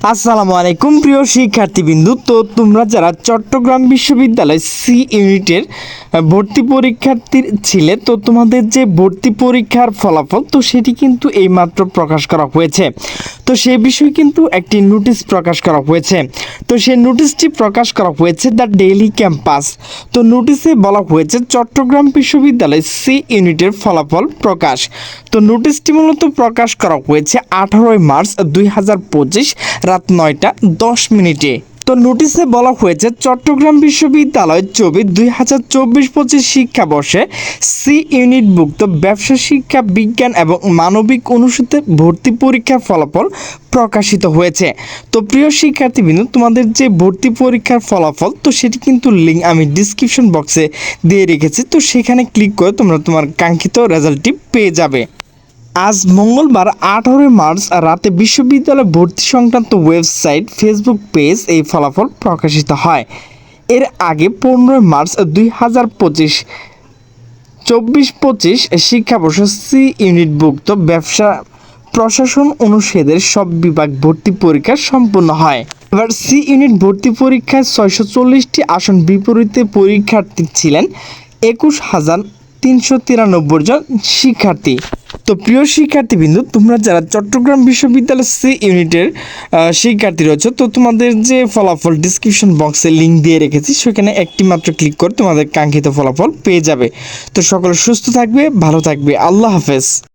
আসসালামু আলাইকুম, প্রিয় শিক্ষার্থীবৃন্দু। তো তোমরা যারা চট্টগ্রাম বিশ্ববিদ্যালয় সি ইউনিটের ভর্তি পরীক্ষার্থী ছিলে, তো তোমাদের যে ভর্তি পরীক্ষার ফলাফল, তো সেটি কিন্তু এইমাত্র প্রকাশ করা হয়েছে। তো সে বিষয়ে কিন্তু একটি নোটিশ প্রকাশ করা হয়েছে। তো সে নোটিশটি প্রকাশ করা হয়েছে দ্য ডেইলি ক্যাম্পাস। তো নোটিশে বলা হয়েছে চট্টগ্রাম বিশ্ববিদ্যালয় সি ইউনিটের ফলাফল প্রকাশ। তো নোটিশটি মূলত প্রকাশ করা হয়েছে আঠারোই মার্চ দুই হাজার পঁচিশ রাত নয়টা দশ মিনিটে। তো নোটিশে বলা হয়েছে, চট্টগ্রাম বিশ্ববিদ্যালয় চবি দুই হাজার চব্বিশ পঁচিশ শিক্ষাবর্ষে সি ইউনিটভুক্ত ব্যবসা, শিক্ষা, বিজ্ঞান এবং মানবিক অনুষদে ভর্তি পরীক্ষার ফলাফল প্রকাশিত হয়েছে। তো প্রিয় শিক্ষার্থীবৃন্দ, তোমাদের যে ভর্তি পরীক্ষার ফলাফল, তো সেটি কিন্তু লিঙ্ক আমি ডিসক্রিপশন বক্সে দিয়ে রেখেছি। তো সেখানে ক্লিক করে তোমরা তোমার কাঙ্ক্ষিত রেজাল্টটি পেয়ে যাবে। আজ মঙ্গলবার আঠারোই মার্চ রাতে বিশ্ববিদ্যালয় ভর্তি সংক্রান্ত ওয়েবসাইট, ফেসবুক পেজ এই ফলাফল প্রকাশিত হয়। এর আগে পনেরোই মার্চ দুই হাজার পঁচিশ, চব্বিশ পঁচিশ শিক্ষাবর্ষ সি ইউনিটভুক্ত ব্যবসা প্রশাসন অনুষদের সব বিভাগ ভর্তি পরীক্ষা সম্পন্ন হয়। এবার সি ইউনিট ভর্তি পরীক্ষায় ছয়শো চল্লিশটি আসন বিপরীতে পরীক্ষার্থী ছিলেন একুশ হাজার তিনশো তিরানব্বই জন শিক্ষার্থী। তো প্রিয় শিক্ষার্থীবৃন্দু, তোমরা যারা চট্টগ্রাম বিশ্ববিদ্যালয় সি ইউনিটের শিক্ষার্থী রয়েছে, তো তোমাদের যে ফলাফল ডিসক্রিপশন বক্সে লিঙ্ক দিয়ে রেখেছি, সেখানে একটি মাত্র ক্লিক করে তোমাদের কাঙ্ক্ষিত ফলাফল পেয়ে যাবে। তো সকলে সুস্থ থাকবে, ভালো থাকবে, আল্লাহ হাফেজ।